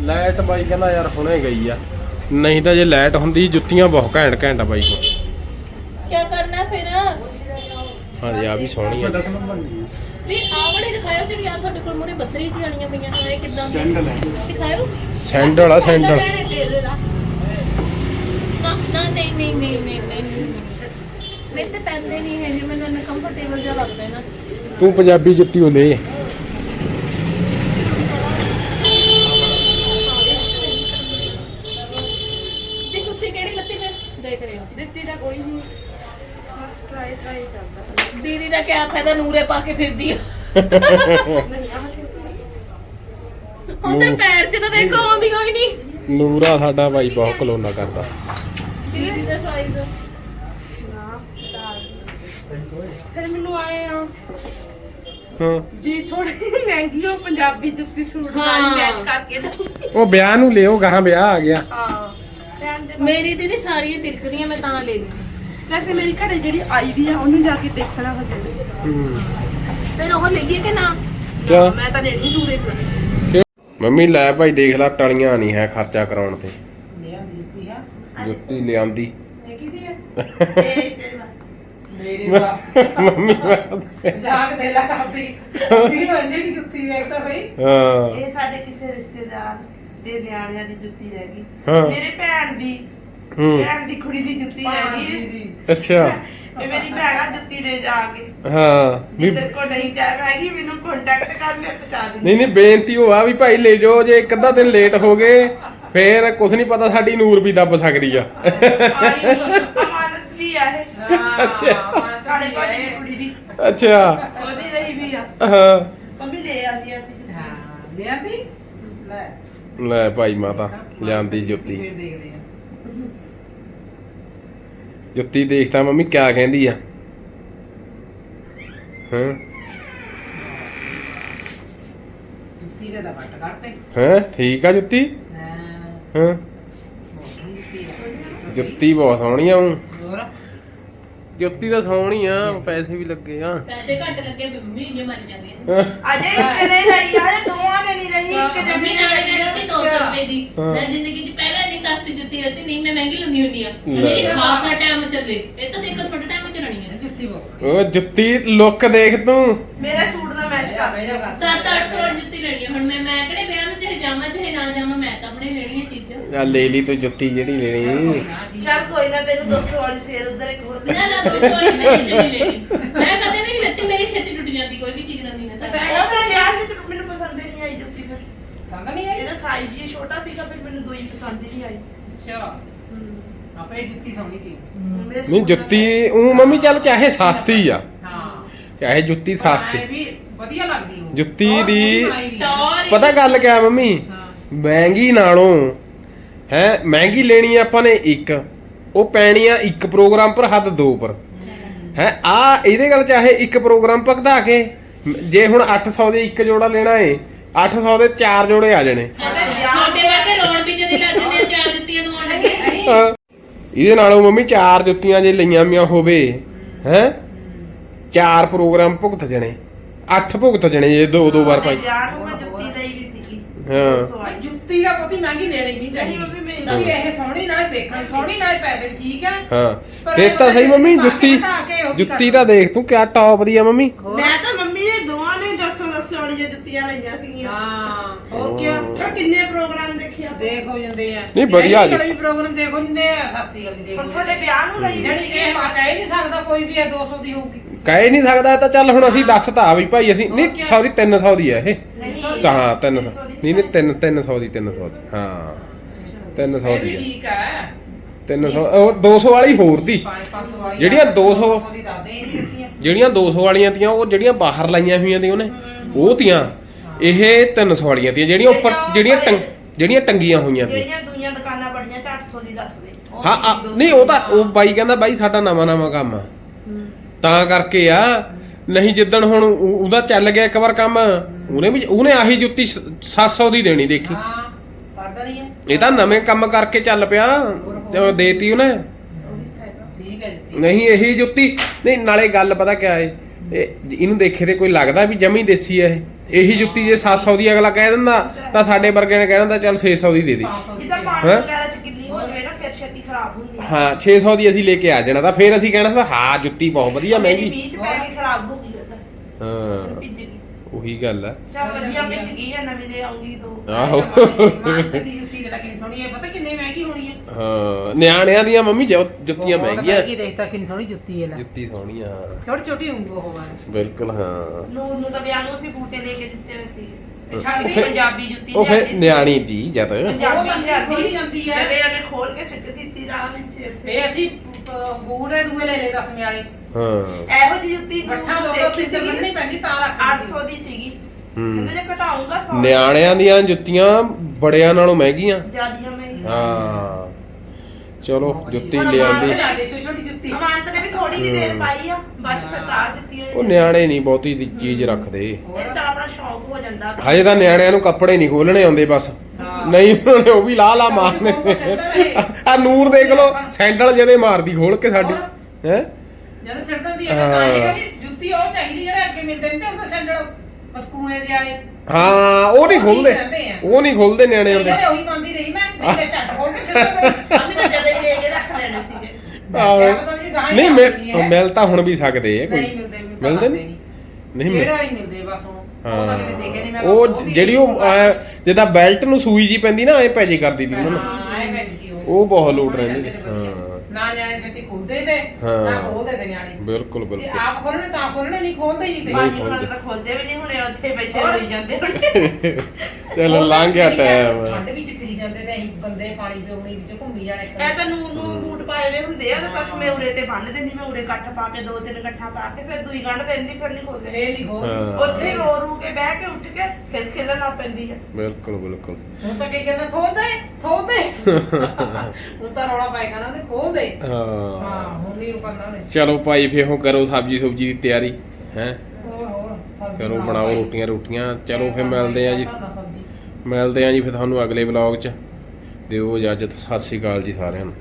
ਲਾਈਟ ਬਾਈ ਕਹਿੰਦਾ ਯਾਰ ਹੁਣੇ ਗਈ ਆ। ਨਹੀਂ ਤਾਂ ਜੇ ਲਾਈਟ ਹੁੰਦੀ ਜੁੱਤੀਆਂ ਬਹੁਤ ਘੈਂਟ ਘੈਂਟ ਆ ਬਾਈ ਕੋਲ। ਕੀ ਕਰਨਾ ਫਿਰ? ਹਾਂਜੀ ਆ ਵੀ ਸੋਹਣੀ ਆ। 10 ਨੰਬਰ ਨਹੀਂ ਦਿਖਾਇਓ ਜਿਹੜੀ ਆ ਤੁਹਾਡੇ ਕੋਲ ਮੂਰੇ ਬੱਤਰੀ ਜੀ ਆਣੀਆਂ ਪਈਆਂ ਨੇ ਕਿਦਾਂ ਦੀ? ਦਿਖਾਇਓ। ਸੈਂਡਲ ਆ ਸੈਂਡਲ ਨਾ ਨਹੀਂ ਨਹੀਂ ਨਹੀਂ ਨਹੀਂ ਨਹੀਂ। ਤੇ ਪੈਂਦੇ ਨਹੀਂ ਹੈਗੇ ਮੈਨੂੰ ਕੰਫਰਟੇਬਲ ਜਿਹਾ ਲੱਗਦਾ ਨਾ ਤੂੰ ਪੰਜਾਬੀ ਜੁੱਤੀ ਹੁੰਦੀ ਹੈ ਦਾ ਕਿਆ ਫਾਇਦਾ ਨੂਰੇ ਪਾ ਕੇ ਫਿਰਦੀ ਆ। ਤੇ ਪੈਰ 'ਚ ਤਾਂ ਦੇਖੋ ਆਉਂਦੀ ਹੋਈ ਨਹੀਂ। ਨੂਰਾ ਸਾਡਾ ਬਾਈ ਬਹੁਤ ਕਲੋਨਾ ਕਰਦਾ। ਦੀਦੀ ਦਾ ਸਾਈਜ਼ ਨਾ ਫਿਰ ਮੈਨੂੰ ਆਏ ਆ। ਹਾਂ। ਜੀ ਥੋੜੀ ਮਹਿੰਗੀ ਉਹ ਪੰਜਾਬੀ ਜੁੱਤੀ ਸੂਟ ਨਾਲ ਹਾਂ। ਮੈਚ ਕਰਕੇ ਨਾ। ਉਹ ਵਿਆਹ ਨੂੰ ਲਿਓ ਗਾਹਾਂ ਵਿਆਹ ਆ ਗਿਆ। ਹਾਂ। ਦੇ ਮੇਰੀ ਦੀਦੀ ਸਾਰੀਆਂ ਤਿਲਕਦੀਆਂ ਮੈਂ ਤਾਂ ਲੈ ਲਈ। ਵੈਸੇ ਮੇਰੀ ਘਰੇ ਜਿਹੜੀ ਆਈ ਵੀ ਆ ਉਹਨੂੰ ਜਾ ਕੇ ਦੇਖਣਾ ਹੂੰ ਫਿਰ ਉਹ ਲਈਏ ਕਿ ਨਾ? ਕਿਆ? ਮੈਂ ਤਾਂ ਲੈਣੀ ਤੂੰ। ਦੇਖ ਮੰਮੀ ਲੈ ਭਾਈ ਦੇਖ ਲੈ ਟਲੀਆਂ ਨਹੀਂ ਹੈ ਖਰਚਾ ਕਰਾਉਣ ਤੇ। ਜੁੱਤੀ ਲਿਆਂਦੀ। ਇਹ ਤੇਰੇ ਵਾਸਤੇ। ਮੇਰੇ ਵਾਸਤੇ। ਮੰਮੀ ਵਾਸਤੇ। ਜਾਗ ਦੇ ਲਾ ਕਰਦੀ ਵੀ ਨੂੰ ਇੰਨੇ ਦੀ ਜੁੱਤੀ ਦੇਖ ਤਾਂ ਸਹੀ। ਹਾਂ। ਇਹ ਸਾਡੇ ਕਿਸੇ ਰਿਸ਼ਤੇਦਾਰ ਦੇ ਨਿਆਣਿਆਂ ਦੀ ਜੁੱਤੀ ਰਹਿ ਗਈ। ਹਾਂ। ਮੇਰੇ ਭੈਣ ਦੀ ਹੂੰ। ਭੈਣ ਦੀ ਕੁੜੀ ਦੀ ਜੁੱਤੀ ਦੀ ਅੱਛਾ। ਇਹ ਮੇਰੀ ਭੈਣ ਆ ਜੁੱਤੀ ਲੈ ਜਾ ਕੇ। ਹਾਂ ਵੀ ਜਿੱਦ ਕੋ ਨਹੀਂ ਟਾਈਮ ਹੈਗੀ ਮੈਨੂੰ ਕੰਟੈਕਟ ਕਰ ਮੈਂ ਪਹੁੰਚਾ ਦਿੰਦੀ। ਨਹੀਂ ਨਹੀਂ ਬੇਨਤੀ ਉਹ ਆ ਵੀ ਭਾਈ ਲੈ ਜਾਓ ਜੇ ਇੱਕ ਅੱਧਾ ਦਿਨ ਲੇਟ ਹੋ ਗਏ ਫੇਰ ਕੁਝ ਨਹੀਂ ਪਤਾ ਸਾਡੀ ਨੂਰ ਵੀ ਦੱਬ ਸਕਦੀ ਆ। ਆਈ ਨਹੀਂ, ਅਮਾਨਤ ਵੀ ਆ ਇਹ। ਅੱਛਾ। ਸਾਡੇ ਭਾਜੀ ਦੀ ਕੁੜੀ ਦੀ। ਅੱਛਾ। ਉਹਦੀ ਰਹੀ ਵੀ ਆ। ਹਾਂ। ਮੰਮੀ ਲੈ ਆਂਦੀ ਆ ਸੀ ਹਾਂ ਲਿਆਂਦੀ ਲੈ। ਲੈ ਭਾਈ ਮਾਤਾ ਲਿਆਂਦੀ ਜੁੱਤੀ। ਫਿਰ ਦੇਖਦੇ ਆ। ਜੁੱਤੀ ਦੇਖਤਾ ਮੰਮੀ ਕਿਆ ਕਹਿੰਦੀ ਆ। ਹਾਂ? ਜੁੱਤੀ ਦੇ ਦਾ ਵੱਟ ਕਰਤੇ ਹਾਂ? ਠੀਕ ਆ ਜੁੱਤੀ? ਹਾਂ। ਹਾਂ? ਬਹੁਤ ਸੋਹਣੀ ਜੁੱਤੀ ਆ। ਜੁੱਤੀ ਬਹੁਤ ਸੋਹਣੀ ਆ। ਹੋਰ? ਜੁੱਤੀ ਤਾਂ ਸੋਹਣੀ ਆ ਪੈਸੇ ਵੀ ਲੱਗੇ ਆ। ਪੈਸੇ ਘੱਟ ਲੱਗੇ ਮੰਮੀ ਜੇ ਮਰ ਜਾਂਦੇ। ਆ ਹਾਂ। ਅਜੇ ਇੱਕ ਨੇ ਲਈ ਆ ਦੋਵਾਂ ਨੇ ਨਹੀਂ ਰਹੀ ਇੱਕ ਮੰਮੀ ਨਾਲੇ ਰੱਤੀ 200 ਰੁਪਏ ਦੀ। ਹਾਂ। ਮੈਂ ਜ਼ਿੰਦਗੀ ਸਸਤੀ ਜੁੱਤੀ ਰੱਤੀ ਨਹੀਂ ਮੈਂ ਮਹਿੰਗੀ ਲੰਦੀ ਹੁੰਦੀ ਆ। ਲੈ। ਮੇਰੀ ਖਾਸਾ ਟਾਈਮ ਚੱਲੇ ਇਹ ਤਾਂ ਦੇਖੋ ਥੋੜਾ ਟਾਈਮ ਚੱਲਣੀ ਆ। ਜੁੱਤੀ ਬਹੁਤ ਉਹ ਜੁੱਤੀ ਲੁੱਕ ਦੇਖ ਤੂੰ। ਮੇਰੇ ਸੂਟ ਦਾ ਮੈਚ ਕਰ ਬਹਿ ਜਾ ਬਸ। 7-800 ਵਾਲੀ ਜੁੱਤੀ ਲੈਣੀ ਆ। ਹੁਣ ਮੈਂ ਮੈਂ ਕਿਹੜੇ ਵਿਆਹ ਨੂੰ ਚਾਹੇ ਜਾਵਾਂ ਚਾਹੇ ਨਾ ਜਾਵਾਂ ਮੈਂ ਤਾਂ ਆਪਣੇ ਲੈਣੀਆਂ ਚੀਜ਼ਾਂ। ਆ ਲੈ ਲਈ ਤੂੰ ਜੁੱਤੀ ਜਿਹੜੀ ਲੈਣੀ। ਚੱਲ ਕੋਈ ਨਾ ਤੈਨੂੰ 200 ਵਾਲੀ ਸੇਲ ਉਧਰ ਇੱਕ ਹੋਰ ਨਾ ਨਾ ਕੋਈ ਸੋਰੀ ਸਹੀ ਚ ਨਹੀਂ ਲੈਣੀ। ਮੈਂ ਕਦੇ ਵੀ ਨਹੀਂ ਲੈਤੀ ਮੇਰੀ ਛੇਤੀ ਟੁੱਟ ਜਾਂਦੀ ਕੋਈ ਵੀ ਚੀਜ਼ ਨਹੀਂ ਮੈਂ ਤਾਂ। ਉਹ ਤਾਂ ਵਿਆਹ ਚ ਤੇ ਮੈਨੂੰ ਪਸੰਦ ਹੀ ਨਹੀਂ ਆਈ ਜੁੱਤੀ ਫਿਰ। ਸੰਗ ਨਹੀਂ ਆਈ? ਇਹਦਾ ਸਾਈਜ਼ ਹੀ ਛੋਟਾ ਸੀਗਾ ਫਿਰ ਮੈਨੂੰ ਦੋਈ ਪਸੰਦ ਹੀ ਨਹੀਂ ਆਈ। ਅੱਛਾ। ਆਪੇ ਜੁੱਤੀ ਸੋਹਣੀ ਸੀ ਮੇਰੇ ਨਹੀਂ ਜੁੱਤੀ ਉਹ ਮੰਮੀ ਚੱਲ ਚਾਹੇ ਸਸਤੀ ਆ। ਹਾਂ। ਚਾਹੇ ਜੁੱਤੀ ਸਸਤੀ। ਵੀ ਵਧੀਆ ਲੱਗਦੀ ਉਹ ਜੁੱਤੀ ਬਹੁਤ ਦੀ- ਸੋਹਣੀ ਬਣਾਈ ਵੀ ਆ। ਟੌਰ ਪਤਾ ਗੱਲ ਕਿਆ ਮੰਮੀ? ਹਾਂ। ਮਹਿੰਗੀ ਨਾਲੋਂ ਹੈ ਮਹਿੰਗੀ ਲੈਣੀ ਆ ਆਪਾਂ ਨੇ ਇੱਕ। ਉਹ ਪੈਣੀ ਆ ਇੱਕ ਪ੍ਰੋਗਰਾਮ ਪਰ ਹੱਦ ਦੋ ਪਰ। ਹੈ ਆ ਇਹਦੇ ਗੱਲ ਚਾਹੇ ਇੱਕ ਪ੍ਰੋਗਰਾਮ ਭਗਦਾ ਕੇ। ਜੇ ਹੁਣ 800 ਦੇ ਇੱਕ ਜੋੜਾ ਲੈਣਾ ਏ 800 ਦੇ ਚਾਰ ਜੋੜੇ ਆ ਜਾਣੇ ਛੋਟੇ ਵਾਕੇ ਰੋਣ ਵਿੱਚ ਦੀ ਲੱਜ ਦੇ ਚਾਰ ਜੁੱਤੀਆਂ ਦਵਾਉਣ ਲੱਗੇ ਨਹੀਂ ਹਾਂ। ਇਹਦੇ ਨਾਲੋਂ ਮੰਮੀ ਚਾਰ ਜੁੱਤੀਆਂ ਜੇ ਲਈਆਂ ਮੀਆਂ ਹੋਵੇ ਹੈ? ਚਾਰ ਪ੍ਰੋਗਰਾਮ ਭੁਗਤ ਜਣੇ ਅੱਠ ਭੁਗਤ ਜਣੇ ਜੇ ਦੋ ਦੋ ਵਾਰ ਭਾਈ। ਵਿਆਹ ਨੂੰ ਮੈਂ ਜੁੱਤੀ ਲਈ ਵੀ ਸੀਗੀ। ਹਾਂ। 200 ਵਾਲੀ। ਜੁੱਤੀ ਦਾ ਬਹੁਤੀ ਮਹਿੰਗੀ ਲੈਣੀ ਨਹੀਂ ਚਾਹੀਦੀ। ਨਹੀਂ ਮੰਮੀ, ਮੇਰੀ ਜੁੱਤੀ ਇਹ ਸੋਹਣੀ ਨਾਲੇ ਦੇਖਣ ਸੋਹਣੀ ਨਾਲੇ ਪੈਸੇ ਠੀਕ ਆ ਹਾਂ। ਪਰ ਦੇਖ ਤਾਂ ਸਹੀ ਮੰਮੀ ਜੁੱਤੀ ਜੁੱਤੀ ਤਾਂ ਦੇਖ ਤੂੰ ਕਿਆ ਟੌਪ ਦੀ ਆ ਮੰਮੀ? ਮੈਂ ਤਾਂ ਮੰਮੀ ਨੇ ਦੋਵਾਂ ਨੇ 200 200 ਵਾਲੀਆਂ ਜੁੱਤੀਆਂ ਲਈਆਂ ਸੀਗੀਆਂ। ਹਾਂ। ਹੋਰ ਕੀ ਅੱਛਾ ਕਿੰਨੇ ਪ੍ਰੋਗਰਾਮ ਦੇਖੇ ਆਪਾਂ? ਦੇਖ ਹੋ ਜਾਂਦੇ ਆ। ਨਹੀਂ, ਵਧੀਆ ਜੀ। ਵੀ ਪ੍ਰੋਗਰਾਮ ਦੇਖ ਹੋ ਜਾਂਦੇ ਆ ਸਸਤੀ ਗੱਲ ਵੀ ਦੇਖ ਹੁਣ ਹੋ ਤੁਹਾਡੇ ਵਿਆਹ ਨੂੰ ਲਈ ਵੀ ਜਿਹੜੀ ਇਹ ਕਹਿ ਨਹੀਂ ਸਕਦਾ ਕੋਈ ਵੀ ਇਹ 200 ਦੀ ਹੋਊਗੀ। ਕਹਿ ਨਹੀਂ ਸਕਦਾ ਤਾਂ ਚੱਲ ਹੁਣ ਅਸੀਂ ਦੱਸਤਾ ਵੀ ਭਾਈ ਅਸੀਂ ਨਹੀਂ. ਸੌਰੀ 300 ਦੀ ਹੈ ਇਹ। ਨਹੀਂ ਤਾਂ ਹਾਂ 300 ਨਹੀਂ ਨਹੀਂ 3 300 ਦੀ 300 ਦੀ। ਹਾਂ। 300 ਇਹ ਵੀ ਦੀ ਹੈ ਠੀਕ ਆ। 300 ਉਹ 200 ਵਾਲੀ ਹੋਰ ਦੀ। 500 ਵਾਲੀ ਜਿਹੜੀਆਂ 200 ਦੀ ਦੱਸਦੇ ਨਹੀਂ ਦਿੱਤੀਆਂ। ਜਿਹੜੀਆਂ 200 ਵਾਲੀਆਂ ਤੀਆਂ ਉਹ ਜਿਹੜੀਆਂ ਬਾਹਰ ਲਾਈਆਂ ਹੋਈਆਂ ਤੀ ਉਹਨੇ। ਉਹ ਤੀਆਂ ਇਹ 300 ਵਾਲੀਆਂ ਤੀਆਂ ਜਿਹੜੀਆਂ ਉੱਪਰ ਜਿਹੜੀਆਂ ਟੰਗ ਜਿਹੜੀਆਂ ਟੰਗੀਆਂ ਹੋਈਆਂ ਤੀ ਜਿਹੜੀਆਂ ਦੁਨੀਆ ਦੁਕਾਨਾਂ ਬੜੀਆਂ 800 ਦੀ ਦੱਸਦੇ ਉਹ ਹਾਂ ਆ, ਨਹੀਂ ਉਹ ਤਾਂ ਉਹ ਬਾਈ ਕਹਿੰਦਾ ਬਾਈ ਸਾਡਾ ਨਵਾਂ ਨਵਾਂ ਕੰਮ ਆ। ਤਾਂ ਕਰਕੇ ਆ ਨਹੀਂ ਜਿੱਦਣ ਹੁਣ ਉਹ- ਉਹਦਾ ਚੱਲ ਗਿਆ ਇੱਕ ਵਾਰ ਕੰਮ ਉਹਨੇ ਵੀ ਉਹਨੇ ਆਹੀ ਜੁੱਤੀ 700 ਦੀ ਦੇਣੀ ਦੇਖੀ। ਹਾਂ ਕਰਦਾ ਨਹੀਂ ਹੈ ਇਹ ਤਾਂ ਨਵੇਂ ਕੰਮ ਕਰਕੇ ਚੱਲ ਪਿਆ ਜਦੋਂ ਦੇਤੀ ਉਹਨੇ। ਠੀਕ ਹੈ ਜੀ। ਨਹੀਂ ਇਹੀ ਜੁੱਤੀ। ਨਹੀਂ ਨਾਲੇ ਗੱਲ ਪਤਾ ਕਿਆ ਹੈ ਇਹ ਇਹਨੂੰ ਦੇਖੇ ਤੇ ਕੋਈ ਲੱਗਦਾ ਵੀ ਜਮੀ ਦੇਸੀ ਹੈ ਇਹ। ਇਹੀ ਜੁੱਤੀ ਜੇ 700 ਦੀ ਅਗਲਾ ਕਹਿ ਦਿੰਦਾ ਤਾਂ ਸਾਡੇ ਵਰਗੇ ਨੇ ਕਹਿ ਦਿੰਦਾ ਚੱਲ 600 ਦੀ ਦੇ ਦੇ 500 ਦੀ। ਜਿੱਦਾਂ ਸੀ। ਪਾਣੀ ਹੈਂ? ਵਗੈਰਾ ਚ ਗਿੱਲੀ ਹੋ ਜਾਵੇ ਨਾ ਫਿਰ ਛੇਤੀ ਖਰਾਬ ਹੁੰਦੀ ਹੈ ਹਾਂ 600 ਦੀ ਅਸੀਂ ਲੈ ਕੇ ਆ ਜਾਣਾ ਤਾਂ ਫੇਰ ਅਸੀਂ ਕਹਿਣਾ ਤਾਂ ਹਾਂ ਜੁੱਤੀ ਬਹੁਤ ਵਧੀਆ ਮੇਰੀ ਮਹਿੰਗੀ। ਬੀਚ ਪੈ ਕੇ ਖਰਾਬ ਹੋ ਗਈ ਉਧਰ ਹਾਂ। ਭਿੱਜ ਗਈ ਉਹੀ ਗੱਲ ਆ। ਚੱਲ ਵਧੀਆ ਭਿੱਜ ਗਈ ਹੈ ਨਵੀਂ ਦੇ ਆਉਂਗੀ ਦੋ ਆਹੋ। ਮਾਸਟਰ ਦੀ ਜੁੱਤੀ ਜਿਹੜਾ ਕਿੰਨੀ ਸੋਹਣੀ ਹੈ ਪਤਾ ਕਿੰਨੇ ਮਹਿੰਗੀ ਹੋਣੀ ਹੈ ਹਾਂ ਨਿਆਣਿਆਂ ਦੀਆਂ ਮੰਮੀ ਜੋ- ਜੁੱਤੀਆਂ ਮਹਿੰਗੀਆਂ। ਮਹਿੰਗੀ ਦੇਖਤਾ ਕਿੰਨੀ ਸੋਹਣੀ ਜੁੱਤੀ ਹੈ ਲੈ। ਜੁੱਤੀ ਸੋਹਣੀ ਆ। ਛੋਟੀ ਛੋਟੀ ਉਂਗਲ ਉਹ ਵਾਲੀ। ਬਿਲਕੁਲ ਹਾਂ। ਨੂਰ ਨੂੰ ਤਾਂ ਵਿਆਹ ਨੂੰ ਅਸੀਂ ਬੂਟੇ ਲੈ ਕੇ ਦਿੱਤੇ ਹੋਏ ਸੀ। ਇਹ ਛੱਡ ਫਿਰ- ਪੰਜਾਬੀ ਜੁੱਤੀ ਉਹ ਫਿਰ ਲਿਆਂਦੀ ਸੀ। ਨਿਆਣੀ ਦੀ ਜਦ ਪੰਜਾਬੀ ਉਹ ਲਿਆਂਦੀ ਖੋਲੀ ਜਾਂਦੀ ਹੈ। ਜਦੇ ਇਹਨੇ ਖੋਲ ਕੇ ਸਿੱਟ ਦਿੱਤੀ ਰਾਹ ਵਿੱਚ ਇੱਥੇ। ਫੇ ਅਸੀਂ ਪ- ਬੂੜੇ ਦੂਏ ਲੈ ਲਏ ਦਸਵੇਂ ਵਾਲੇ। ਹਾਂ। ਇਹੋ ਜਿਹੀ ਜੁੱਤੀ ਨੂੰ ਦੋ ਦੋ ਦੇਖੀ ਕਿਸੇ ਸੀਗੀ। ਬੰਨਣੀ ਪੈਂਦੀ ਤਾਂ ਰੱਖ 800 ਦੀ ਸੀਗੀ। ਹੂੰ। ਕਹਿੰਦੇ ਜੇ ਘਟਾਉਂਗਾ 100 ਨਿਆਣਿਆਂ ਦੀਆਂ ਜੁੱਤੀਆਂ ਬੜਿਆਂ ਨਾਲੋਂ ਮਹਿੰਗੀਆਂ। ਜਿਆਦੀਆਂ ਮਹਿੰਗੀਆਂ। ਹਾਂ। ਚਲੋ ਜੁੱਤੀ ਲਿਆਂਦੀ। ਲਿਆ ਦੇ ਛੋਟੀ ਛੋਟੀ ਜੁੱਤੀ। ਅਮਾਨਤ ਨੇ ਵੀ ਥੋੜੀ ਜਿਹੀ ਦੇਰ ਹਮ। ਪਾਈ ਆ ਬਾਅਦ ਚ ਫਿਰ ਤਾਰ ਦਿੱਤੀ ਉਹ ਨਿਆਣੇ ਨਹੀਂ ਬਹੁਤੀ ਦੀ ਚੀਜ਼ ਰੱਖਦੇ। ਇਹ ਤਾਂ ਆਪਣਾ ਸ਼ੌਕ ਹੋ ਜਾਂਦਾ। ਹਜੇ ਤਾਂ ਨਿਆਣਿਆਂ ਨੂੰ ਕੱਪੜੇ ਨਹੀਂ ਖੋਲਣੇ ਆਉਂਦੇ ਬਸ। ਨਹੀਂ ਉਹਨਾਂ ਨੇ ਉਹ ਵੀ ਲਾ ਲਾ ਮਾਰਨੇ। ਆ ਨੂਰ ਦੇਖ ਲੋ ਸੈਂਡਲ ਜਿਹਦੇ ਮਾਰਦੀ ਖੋਲ ਕੇ ਸਾਡੀ। ਹੈ? ਜਦੋਂ ਸਿੱਟਣ ਦੀ ਹੈ ਤਾਂ ਇਹ ਕਰੀ ਜੁੱਤੀ ਉਹ ਚਾਹੀਦੀ ਜਿਹੜੇ ਅੱਗੇ ਮਿਲਦੇ ਨੇ ਤੇ ਉਹਦਾ ਸੈਂਡਲ ਮਸਕੂਏ ਜਿਹੇ ਵਾਲੇ। ਹਾਂ ਉਹ ਨਹੀਂ ਖੋਲਦੇ ਉਹ ਨਹੀਂ ਖੋਲਦੇ ਨਿਆਣੇ ਹੁੰਦੇ ਜਿਹੜੇ ਉਹੀ ਪਾਉਂਦੀ ਰਹੀ ਮੈਂ ਨਹੀਂ ਤੇ ਝੱਟ ਖੋਲ ਕੇ ਸਿੱਟ ਗਈ ਅਸੀਂ ਤਾਂ ਜਦੇ ਹੀ ਲੈ ਕੇ ਰੱਖ ਲੈਣੇ ਸੀਗੇ। ਆਹੋ। ਕਿਆ ਪਤਾ ਵੀ ਗਾਂ ਹੀ ਨਹੀਂ ਆ। ਮਿਲ ਤਾਂ ਹੁਣ ਵੀ ਸਕਦੇ ਆ ਕੋਈ। ਨਹੀਂ ਮਿਲਦੇ ਨਹੀਂ? ਜਿਹੜੇ ਮਿਲਦੇ ਬਸ ਉਹ। ਉਹ ਤਾਂ ਕਿਤੇ ਦੇਖੇ ਨਹੀਂ ਮੈਂ ਉਹ ਖੋਲ੍ਹਦੀ ਜਿਹੜੀ ਉਹ ਜਿੱਦਾਂ ਬੈਲਟ ਨੂੰ ਸੂਈ ਜੀ ਪੈਂਦੀ ਨਾ ਐ ਪੈਜੇ ਕਰਦੀ ਦੀ ਉਹਨਾਂ। ਨੂੰ ਹਾਂ ਐ ਪੈਂਦੀ ਉਹ। ਬਹੁਤ ਲੋਟ ਰਹਿੰਦੀ। ਹਾਂ। ਨਾ ਨਿਆਣੇ ਛੇਤੀ ਖੁੱਲਦੇ ਨੇ ਹਾਂ। ਨਾ ਖੋਲਦੇ ਤੇ ਨਿਆਣੇ। ਬਿਲਕੁਲ ਬਿਲਕੁਲ। ਆਪ ਖੋਲਣੇ ਤਾਂ ਖੋਲਣੇ ਨਹੀਂ ਖੋਲਦੇ ਹੀ ਨਹੀਂ ਤੇ ਬਾਜੀ ਉਹਨਾਂ ਦੇ ਤਾਂ ਖੋਲਦੇ ਵੀ ਨਹੀਂ ਹੁਣੇ ਉੱਥੇ ਬੈਠੇ ਹੋਰ? ਹੋਈ ਜਾਂਦੇ ਹੁਣ। [laughs] ਚਲੋ ਲੰਘ ਗਿਆ ਟਾਈਮ ਠੰਡ ਵਿੱਚ ਫਿਰੀ ਜਾਂਦੇ ਨੇ ਅਸੀਂ ਬੰਦੇ ਪਾਣੀ ਦੇ ਉਮੀ ਵਿੱਚ ਘੁੰਮੀ ਜਾਣੇ ਇਹ ਤਾਂ ਨੂੰ ਨੂੰ ਬੂਟ ਪਾਏ ਵੇ ਹੁੰਦੇ ਆ ਤਾਂ ਬਸ ਮੈਂ ਉਰੇ ਤੇ ਬੰਨ ਦਿੰਦੀ ਮੈਂ ਉਰੇ ਇਕੱਠ ਪਾ ਕੇ ਦੋ ਤਿੰਨ ਇਕੱਠਾ ਪਾ ਕੇ ਫਿਰ ਦੂਈ ਗੰਢ ਦਿੰਦੀ ਫਿਰ ਨਹੀਂ ਖੋਲਦੇ ਫੇਰ ਨਹੀਂ ਖੋਲਦੇ ਹਾਂ। ਉੱਥੇ ਹੀ ਰੋ ਰੂ ਕੇ ਬਹਿ ਕੇ ਉੱਠ ਕੇ ਫਿਰ ਖੇਲਣ ਲੱਗ ਪੈਂਦੀ ਆ। ਬਿਲਕੁਲ ਬਿਲਕੁਲ। ਹੁਣ ਤਾਂ ਕੀ ਕਰਨਾ ਥੋਦੇ ਥੋਦੇ [laughs] ਹੁਣ ਤਾਂ ਰੌਲਾ ਪਾਏਗਾ ਨਾ ਤੇ ਹਾਂ। ਹਾਂ ਹੁਣ ਨਹੀਂ ਉਹ ਕਰਨਾ ਚਲੋ ਭਾਈ ਫੇਰ ਹੁਣ ਕਰੋ ਸਬਜੀ ਸੁਬਜੀ ਦੀ ਤਿਆਰੀ ਹੈ। ਹੋਰ ਹੋਰ ਸਬਜ਼ੀ ਕਰੋ ਬਣਾਓ ਭਾਈ। ਰੋਟੀਆਂ ਰੋਟੀਆਂ। ਚਲੋ ਫੇਰ ਮਿਲਦੇ ਆ ਜੀ। ਧਰਨਾ ਸਬਜ਼ੀ। ਮਿਲਦੇ ਆ ਜੀ ਫਿਰ ਤੁਹਾਨੂੰ ਅਗਲੇ ਵਲੌਗ 'ਚ। ਦਿਓ ਇਜਾਜ਼ਤ। ਸਤਿ ਸ਼੍ਰੀ ਅਕਾਲ ਜੀ ਸਾਰਿਆਂ ਨੂੰ।